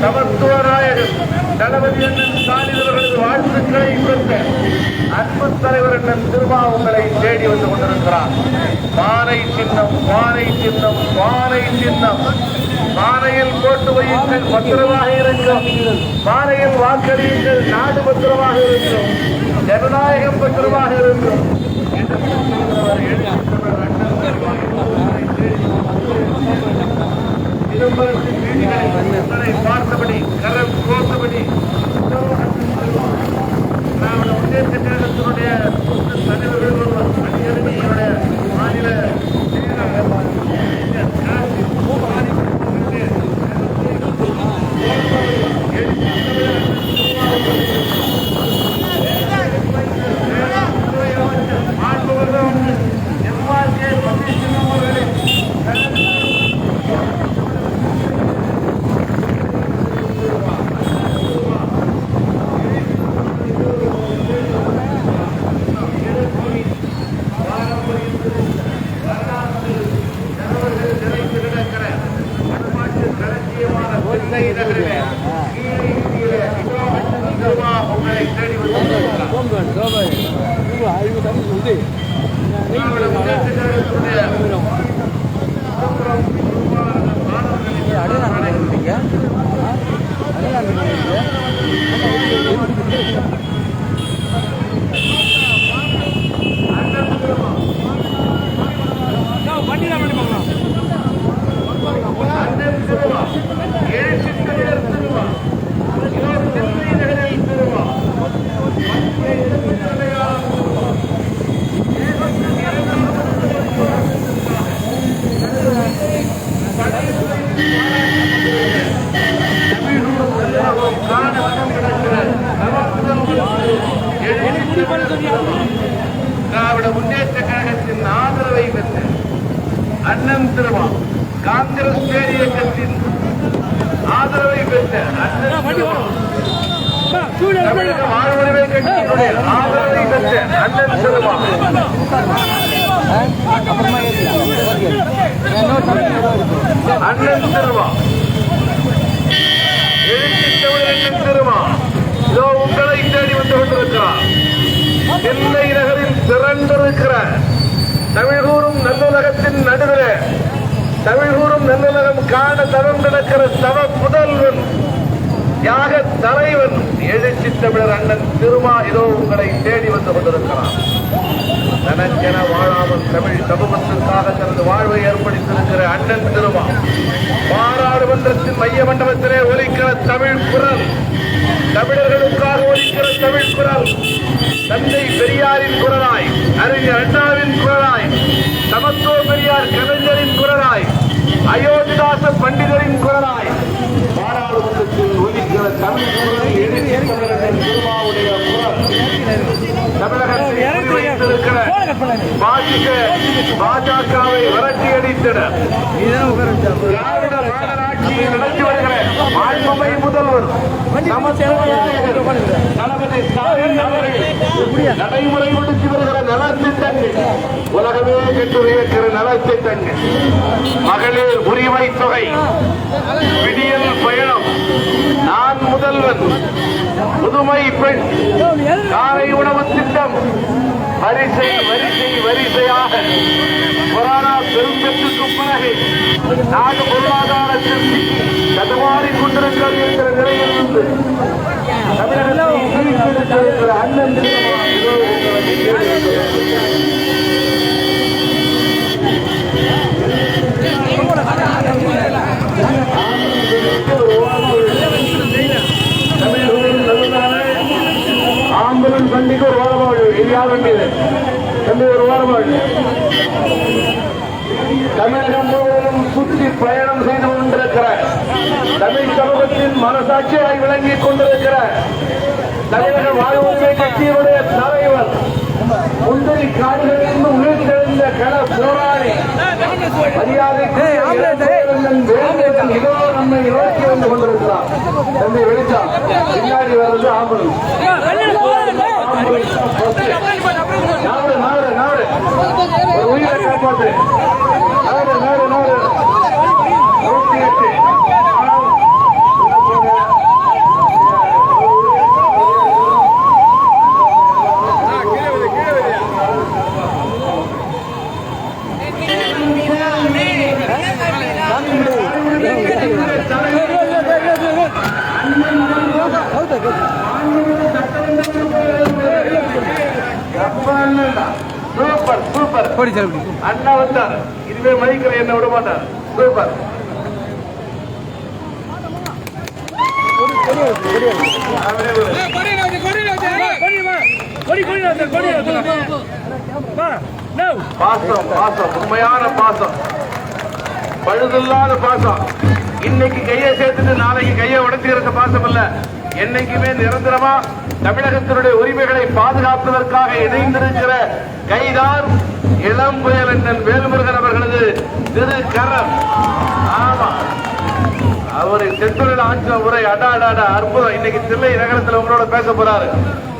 சமத்துவராயர் தளபதி அண்ணன் ஸ்டாலின் அவர்களது வாழ்த்துக்களை அன்பு தலைவர் அண்ணன் திருமா உங்களை தேடி வந்து கொண்டிருக்கிறார் பானை சின்னம் பானை சின்னம் பானை சின்னம். பானையில் போட்டு வையுங்கள் பத்திரமாக இருக்கும் பானையில் வாக்களியுங்கள் நாடு பத்திரமாக இருக்கும் ஜனநாயகம் பத்திரமாக இருக்கும் பார்த்தபடி கரம் கோர்த்தபடி திராவிட முன்னேற்ற கழகத்தினுடைய தலைவர்கள் ஒருவர் அணியரணியினுடைய மாநில எம்ஆர்கே பன்னீர்செல்வம் அவர்களின் உங்களை தேடி வந்து அண்ணன் திருவா எழுச்சி தமிழர் திருவா இவர் சென்னை நகரில் திருவா திராவிட முன்னேற்ற கழகத்தின் ஆதரவை பெற்ற அண்ணன் திருமா காங்கிரஸ் பேர் இயக்கத்தின் ஆதரவை பெற்ற தமிழக வாழ்வுரிமை கட்சியினுடைய ஆதரவை பெற்ற அண்ணன் திருமா அண்ணன் திருமா எழுச்சி தமிழ் அண்ணன் திருமா இதோ உங்களை தேடி வந்து கொண்டிருக்கிறார். சென்னை நகரில் திரண்டிருக்கிற தமிழ் உலகத்தின் நடுவில் தமிழ் கூறும் காண தரம் நடக்கிற தவ புதல்வன் யாக தலைவன் எழுச்சி தமிழர் அண்ணன் திருமா இதோ உங்களை தேடி வந்து கொண்டிருக்கிறான். தனக்கென வாழாமல் தமிழ் சமூகத்திற்காக தனது வாழ்வை ஏற்படுத்தியிருக்கிற அண்ணன் திருமா பாராளுமன்றத்தின் மைய மண்டபத்திலே ஒலிக்கிற தமிழ் குரல் தமிழர்களுக்காக ஒலிக்கிற தமிழ் குரல் தந்தை பெரியாரின் குரலாய் அறிஞர் அண்ணாவின் குரலாய் சமத்துவ பெரியார் கலைஞரின் குரலாய் அயோத்திதாச பண்டிதரின் குரலாய். பாராளுமன்றத்தில் ஒலிக்கிற தமிழ் குரலை எழுதி திருமாவுடைய பாஜகவை விரட்டி அடித்தனர் திராவிட மாநகராட்சியை நடத்தி வருகிற மாண்புமை முதல்வர் நடைமுறைப்படுத்தி வருகிற நலத்திட்டங்கள் உலகமே கெட்டு வியக்கிற நலத்திட்டங்கள் மகளிர் உரிமை தொகை. விடியல் பயணம். நான் முதல்வன். புதுமை பெண். காலை உணவு திட்டம். வரிசை வரிசை வரிசையாக. கொரோனா பெருந்தொற்றுக்கு பிறகு நாடு பொருளாதாரத்தில் சிக்கி நிலையில் இருந்து தமிழகத்தை அண்ணன் ஆம்புலன்ஸ் வண்டிக்கு ஒரு இது யார் வண்டி தம்பி ஒரு தமிழகம் முழுவதும் சுற்றி பயணம் செய்து சமூகத்தின் மனசாட்சியாய் விளங்கிக் கொண்டிருக்கிற தமிழக வாழ்வுரிமை கட்சியினுடைய தலைவர் முந்திரி காடுகளிலிருந்து உயிர்த்தெழுந்த கள போராளி மரியாதைக்கு இதோ நம்மை நோக்கி வந்து கொண்டிருக்கிறார். தம்பி வெளிச்சா பின்னாடி வர்றது ஆம்புலன்ஸ் நாடு நாடு உயிரை காப்பாத்து. நாடு நாடு நாடு. நூத்தி எட்டு சூப்பர் சூப்பர் கோடி சார் இப்படி அண்ணா வந்தார் இதுவே மதிக்கிற என்ன விட மாட்டார் சூப்பர் பாசம் பாசம். உண்மையான பாசம் பழுதில்லாத பாசம் இன்னைக்கு கையை சேர்த்துட்டு நாளைக்கு கையை உடைச்சுக்கிற பாசம் இல்ல என்னைக்குமே நிரந்தரமா தமிழகத்தினுடைய உரிமைகளை பாதுகாப்பதற்காக இணைந்திருக்கிற கைதான் இளம் புயல் அண்ணன் வேலுமுருகன் அவர்களது திரு கரம் அவரு செந்தூரில் ஆற்றின உரை அடா அடாடா அற்புதம் இன்னைக்கு தில்லை நகரத்தில் உங்களோட பேச போறாரு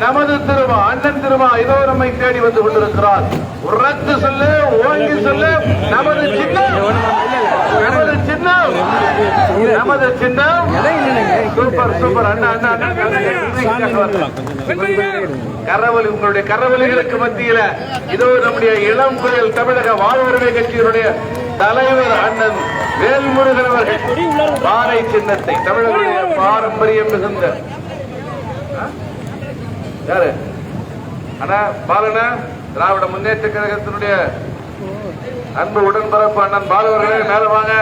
நமது திருமா அண்ணன் திருமா இதோ நம்மை தேடி வந்து கொண்டிருக்கிறார் உரத்து சொல்லு ஓங்கி சொல்லு நமது சின்னம் நமது சின்னம் நமது சின்னம் சூப்பர் சூப்பர் அண்ணா அண்ணா அண்ணா கரவலி உங்களுடைய கரவலிகளுக்கு மத்தியில இதோ நம்முடைய இளம் புயல் தமிழக வாழ்வுரிமை கட்சியினுடைய தலைவர் அண்ணன் வேல்முருகன் அவர்கள் பாறை சின்னத்தை தமிழர்களுடைய பாரம்பரியம் மிகுந்த? யாரு? அண்ணா பாலனா திராவிட முன்னேற்ற கழகத்தினுடைய அன்பு உடன்பிறப்பு அண்ணன் பாலவர்களே மேல வாங்க.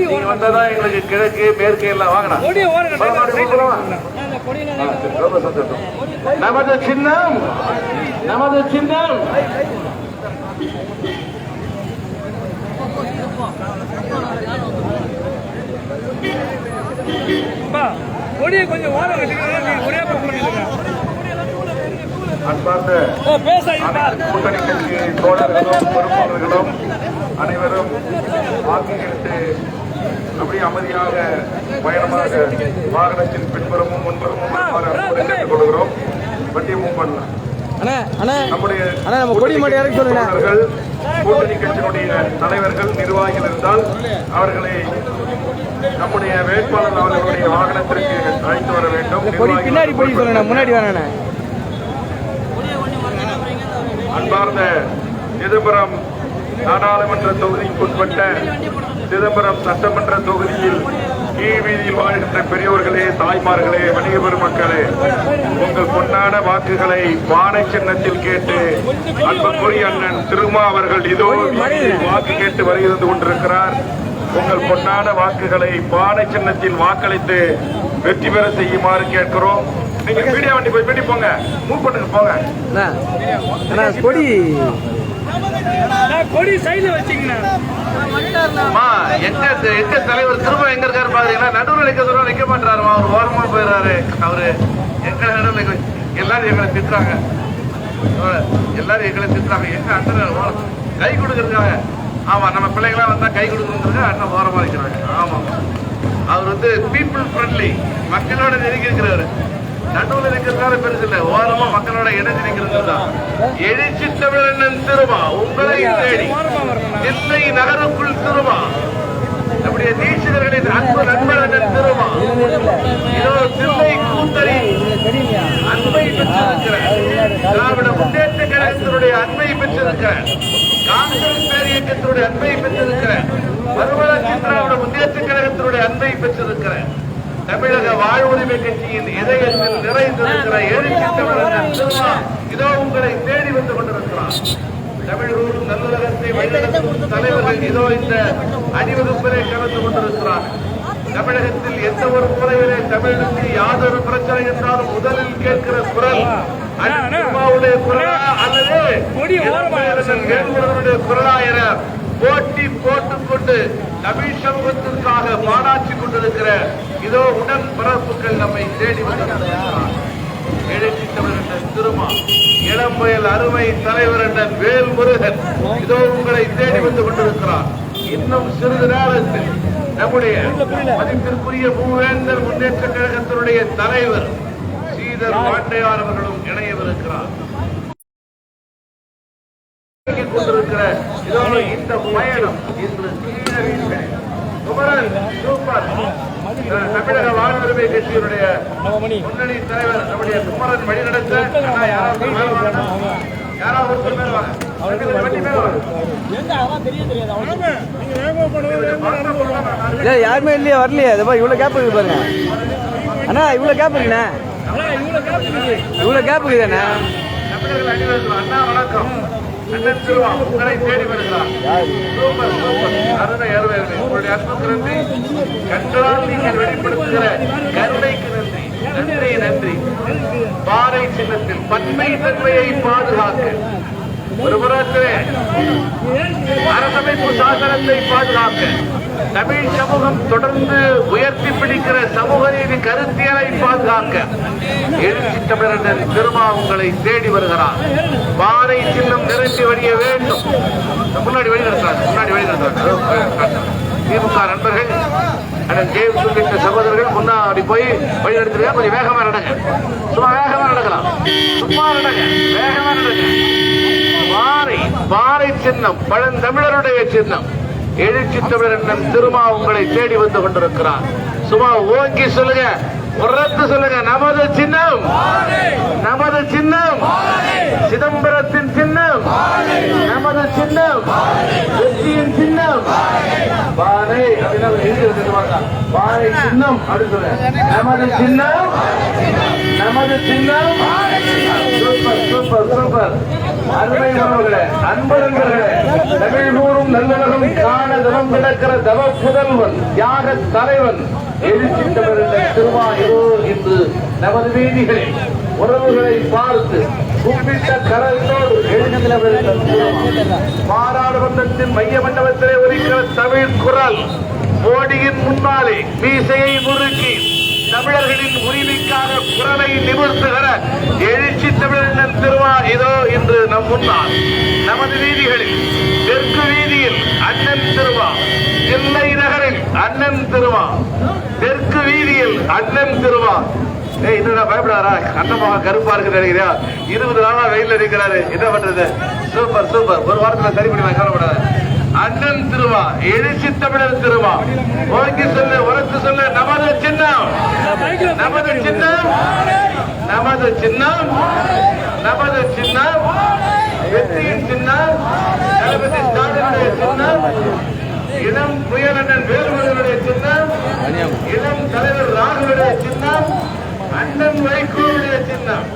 நீங்க வந்தாதான் எங்களுக்கு கிழக்கு மேற்கு எல்லாம் ரொம்ப சந்தோஷம். நமது சின்னம் நமது சின்னம். கொடியை கொஞ்சம் ஓரம் கட்டிக்கிறேன் ஒரே பக்கம் பண்ணிருக்கேன் அன்பார்ந்த கூட்டணி கட்சி தோழர்களும் பொறுப்பாளர்களும் அனைவரும் அப்படியே அமைதியாக பயணமாக வாகனத்தின் பின்புறமும் முன்புறமும் கேட்டுக் கொள்கிறோம். வண்டியை மூவ் பண்ணலாம். அண்ணா அண்ணா. நம்முடைய கூட்டணி கட்சியினுடைய தலைவர்கள் நிர்வாகிகள் இருந்தால் அவர்களை நம்முடைய வேட்பாளர் அவர்களுடைய வாகனத்திற்கு அழைத்து வர வேண்டும். பின்னாடி போய் சொல்லுண்ணா முன்னாடி அன்பார்ந்த சிதம்பரம் நாடாளுமன்ற தொகுதிக்குட்பட்ட சிதம்பரம் சட்டமன்ற தொகுதியில் கீழ் வாழ்கின்ற பெரியோர்களே தாய்மார்களே வணிக பெருமக்களே உங்கள் பொன்னான வாக்குகளை பானை சின்னத்தில் கேட்டு அன்புக்குரிய அண்ணன் திருமா அவர்கள் இதோ வாக்கு கேட்டு வருகிறது கொண்டிருக்கிறார். உங்கள் பொன்னான வாக்குகளை பானை சின்னத்தில் வாக்களித்து வெற்றி பெற செய்யுமாறு கேட்கிறோம். நீங்க மீடியா வண்டி போய் பின்னாடி போங்க. மூவ் பண்ணுங்க போங்க. கொடி. கொடி சைடுல வச்சீங்கண்ணா எங்க எங்க தலைவர் திரும்ப எங்க இருக்காரு பாத்தீங்கன்னா நடுவில் நிக்க சொல்ல நிக்க மாட்டாருமா அவர் ஓரமா போயிடுறாரு. அவரு எங்க நடுவில் எல்லாரும் எங்களை திட்டுறாங்க. எல்லாரும் எங்களை திட்டுறாங்க. எங்க அண்ணன் ஓரம் கை கொடுக்குறாங்க ஆமா நம்ம பிள்ளைங்களாம் வந்தா கை கொடுக்கணுங்கிறது அண்ணன் ஓரமா இருக்கிறாங்க ஆமா. அவர் வந்து பீப்புள் ஃப்ரெண்ட்லி மக்களோட நெருங்கி இருக்கிறாரு நடுவில் நிற்கிறதுனால பெருசு இல்ல. ஓரமா மக்களோட இணைஞ்சு நிற்கிறது தான். எழுச்சி தமிழன் திருமா உங்களை தேடி. தில்லை நகருக்குள் திருமா. நம்முடைய தீட்சிதர்களின் அன்பு நண்பர்கள் திருமா. இதோ தில்லை கூத்தரி அன்பை பெற்றிருக்கிற திராவிட முன்னேற்ற கழகத்தினுடைய அன்பை பெற்றிருக்கிற காங்கிரஸ் பேரியக்கத்தினுடைய அன்பை பெற்றிருக்கிற மறுமலர்ச்சி திராவிட முன்னேற்ற கழகத்தினுடைய அன்பை பெற்றிருக்கிற தமிழக வாழ்வுரிமை கட்சியின் இதயத்தில் நிறைந்திருக்கிற எழுச்சி இதோ உங்களை தேடி வந்து கொண்டிருக்கிறார். தமிழர்களும் நல்லுலகத்தை வழிநடத்தும் தலைவர்கள் இதோ இந்த அணிவகுப்பிலே கலந்து கொண்டிருக்கிறார். தமிழகத்தில் எந்த ஒரு முறையிலே தமிழுக்கு யாதொரு பிரச்சனை என்றாலும் முதலில் கேட்கிற குரல் அண்ணாவுடைய குரலா அல்லது குரலா என போட்டி போட்டுக்கொண்டு தமிழ் சமூகத்திற்காக பாடாற்றி கொண்டிருக்கிற இதோ உடன் பரப்புகள் நம்மை தேடி எழுச்சி தமிழர் திருமா இளம்பயல் அருமை தலைவர் என்ற வேல் முருகன் இதோ உங்களை தேடி வந்து கொண்டிருக்கிறார். இன்னும் சிறிது நேரத்தில் நம்முடைய மதிப்பிற்குரிய பூவேந்தர் முன்னேற்ற கழகத்தினுடைய தலைவர் ஸ்ரீதர் பாண்டையார் அவர்களும் இணையவிருக்கிறார். கொண்டிருக்கிற இதோ இந்த பயணம் இந்த சூப்பர். தமிழக வாழ்வுரிமை கட்சியினுடைய முன்னணி தலைவர் நம்முடைய குமரன் வழிநடத்த யாராவது ஒருத்தர் மேல வாங்க. யாருமே இல்லையே வரலையே. அது பாரு இவ்வளோ கேப் இருக்கு பாருங்க. அண்ணா இவ்வளோ கேப் இருக்குண்ணே. இவ்வளோ கேப் இருக்குதாண்ணே? அண்ணா வணக்கம். உங்களை தேடி வருகிறார் சூப்பர் சூப்பர் அருமை அருமை உங்களுடைய அன்புக்கு நன்றி கண்களால் நீங்கள் வெளிப்படுத்துகிற கருணைக்கு நன்றி நன்றி நன்றி பாறை சின்னத்தில் பன்மை தன்மையை பாதுகாக்க ஒரு அரசமைப்பு சாசனத்தை பாதுகாக்க தமிழ் சமூகம் தொடர்ந்து உயர்த்தி பிடிக்கிற சமூக நீதி கருத்தியலை பாதுகாக்க எழுச்சி தமிழர் திருமா உங்களை தேடி வருகிறார். பாறை சின்னம் நிரம்பி வழிய வேண்டும். முன்னாடி வழி முன்னாடி வழி திமுக நண்பர்கள் அண்ணன் ஜேம்ஸ் உள்ளிட்ட சகோதரர்கள் முன்னாடி போய் வழி கொஞ்சம் வேகமா நடங்க. சும்மா வேகமா நடக்கலாம். சும்மா நடங்க. வேகமா நடங்க. பாறை சின்னம் பழந்தமிழருடைய சின்னம். எழுச்சி தமிழர் திருமா உங்களை தேடி வந்து கொண்டிருக்கிறார். சும்மா ஓங்கி சொல்லுங்க உரத்து சொல்லுங்க நமது சின்னம். நமது சின்னம். சிதம்பரத்தின் சின்னம். நமது சின்னம். வெற்றியின் சின்னம். பாறை அப்படின்னா பாறை சின்னம் அப்படின்னு நமது சின்னம். நமது சின்னம். அருமை உறவுகளே அன்பு நண்பர்களே காண தவம் கிடக்கிற தவ புதல்வன் யாக தலைவன் எழுச்சி தமிழர் இன்று நமது வீதிகளில் உறவுகளை பார்த்து கும்பிட்ட கரத்தோடு பாராளுமன்றத்தின் மைய மண்டபத்திலே ஒலிக்கிற தமிழ் குரல் மோடியின் முன்னாலே மீசையை முறுக்கி தமிழர்களின் உரிமைக்காக குரலை நிமிர்த்துகிற எழு இன்று நம் முன்னால். நமது வீதிகளில் தெற்கு வீதியில் அண்ணன் திருவா சென்னை நகரில் அண்ணன் திருவா தெற்கு வீதியில் அண்ணன் திருவா. ஏ என்னடா பயப்படாரா கண்ணமாக கருப்பா இருக்கு நினைக்கிறியா? இருபது நாளா வெயில்ல நிக்கிறாரு. என்ன பண்றது? Super super. ஒரு வாரத்துல சரி பண்ணி கவலைப்படாத. அண்ணன் திருவா எழுச்சி தமிழர் திருவா. உனக்கு சொல்ல உனக்கு சொல்ல நமது சின்னம். நமது சின்னம். நமது சின்னம். நமது சின்னம். வெற்றியின் சின்னம். தளபதி ஸ்டாலினுடைய சின்னம். இளம் புயலண்ணன் வேலுமணியுடைய சின்னம். இளம் தலைவர் ராகுலுடைய சின்னம். அண்ணன் வைகோவுடைய சின்னம்.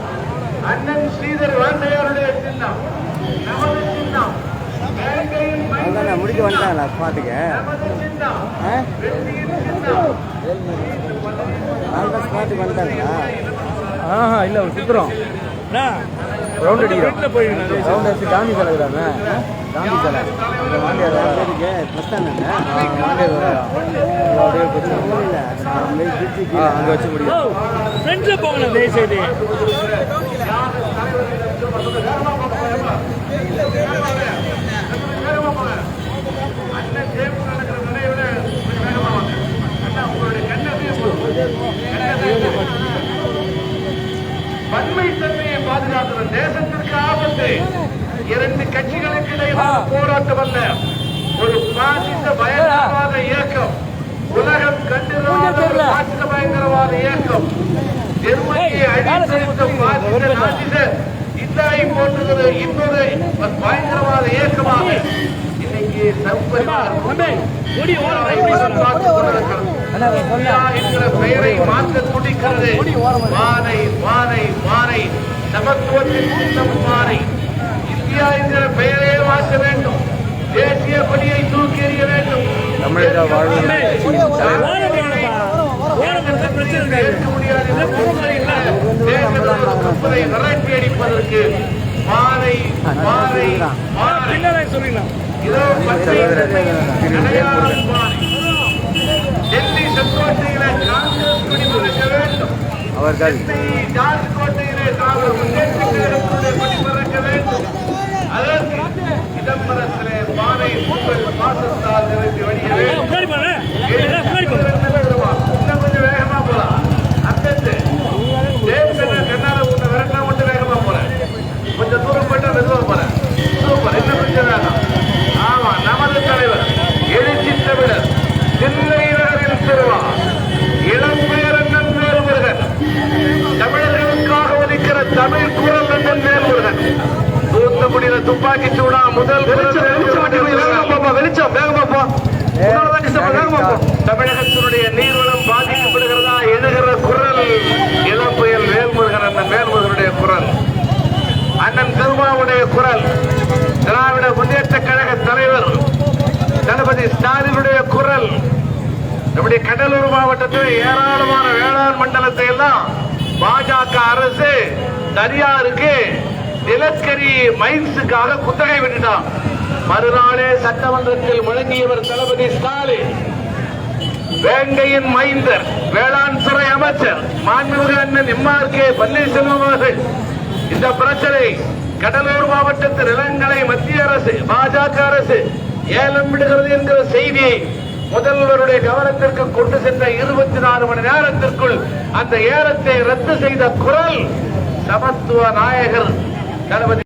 அண்ணன் ஸ்ரீதர் வாண்டையாருடைய சின்னம். நமது சின்னம். அவ்வளோதாண்ணா முடிக்க வந்துட்டாங்களா? சின்னம் நாலு ஸ்பாட்டுக்கு வந்துட்டாங்களா? ஆஹா இல்ல சுத்துறோம். ரவுண்ட் அடிக்கிறோம். ரவுண்ட் அடிச்சு காந்தி சிலை தானே காந்தி சிலை வாண்டியார் பஸ் ஸ்டாண்ட் வாண்டியார் அப்படியே அங்கே வச்சு முடியும். போகணும் அண்ணன் ஜேம்ஸ் நடக்கிற முறையை விட கொஞ்சம் வேகமா வாங்க அண்ணா உங்களுடைய வன்மை தன்மையை பாதுகாக்கிற தேசத்திற்கு ஆபத்து இரண்டு கட்சிகளுக்கு இடையிலான போராட்டம் அல்ல ஒரு பாசிச பயங்கரவாத இயக்கம் உலகம் கண்டிராத ஒரு பாசிச பயங்கரவாத இயக்கம் ஜெர்மனியை அழித்தொழித்த பாசிச நாசிச இத்தாலி போன்றது இன்னொரு பயங்கரவாத இயக்கமாக இன்னைக்கு சம்பரிவார் பார்த்துக் கொண்டிருக்கிறது இந்தியா என்கிற பெயரை மாற்ற துடிக்கிறது. வானை வானை வானை. சமத்துவத்தின் சின்னம் வானை. இந்தியா என்கிற பெயரே மாற்ற வேண்டும். தேசிய கொடியை தூக்கி எறிய வேண்டும். தமிழக வாழ்வு ஓரம் போகணும்ப்பா ஓரம் போட்டா பிரச்சனை இருக்காது ஏற்க முடியாது. என்ற அவர்கள் அதற்கு சிதம்பரத்திலே பானை உங்கள் பாசத்தால் நடக்கக்கூடிய துப்பாக்கி சூடா முதல் வெளிச்சம் தமிழகத்தினுடைய நீர்வளம் பாதிக்கப்படுகிறதா எழுகிற குரல்? இளம் புயல் வேல்முருகன் அண்ணன் வேல்முருகனுடைய குரல். அண்ணன் கருமாவுடைய குரல். திராவிட முன்னேற்ற கழக தலைவர் தளபதி ஸ்டாலினுடைய குரல். நம்முடைய கடலூர் மாவட்டத்தில் ஏராளமான வேளாண் மண்டலத்தை எல்லாம் பாஜக அரசு தனியாருக்கு நிலக்கரி மைன்ஸுக்காக குத்தகை விட்டுட்டான். மறுநாளே சட்டமன்றத்தில் முழங்கியவர் தளபதி ஸ்டாலின். வேங்கையின் மைந்தர் வேளாண் துறை அமைச்சர் மாண்புமிகு அண்ணன் எம்ஆர் கே பன்னீர்செல்வம் அவர்கள். இந்த பிரச்சனை கடலூர் மாவட்டத்து நிலங்களை மத்திய அரசு பாஜக அரசு ஏலம் விடுகிறது என்கிற செய்தியை முதல்வருடைய கவனத்திற்கு கொண்டு சென்ற இருபத்தி நாலு மணி நேரத்திற்குள் அந்த ஏலத்தை ரத்து செய்த குரல் சமத்துவ நாயகர் தளபதி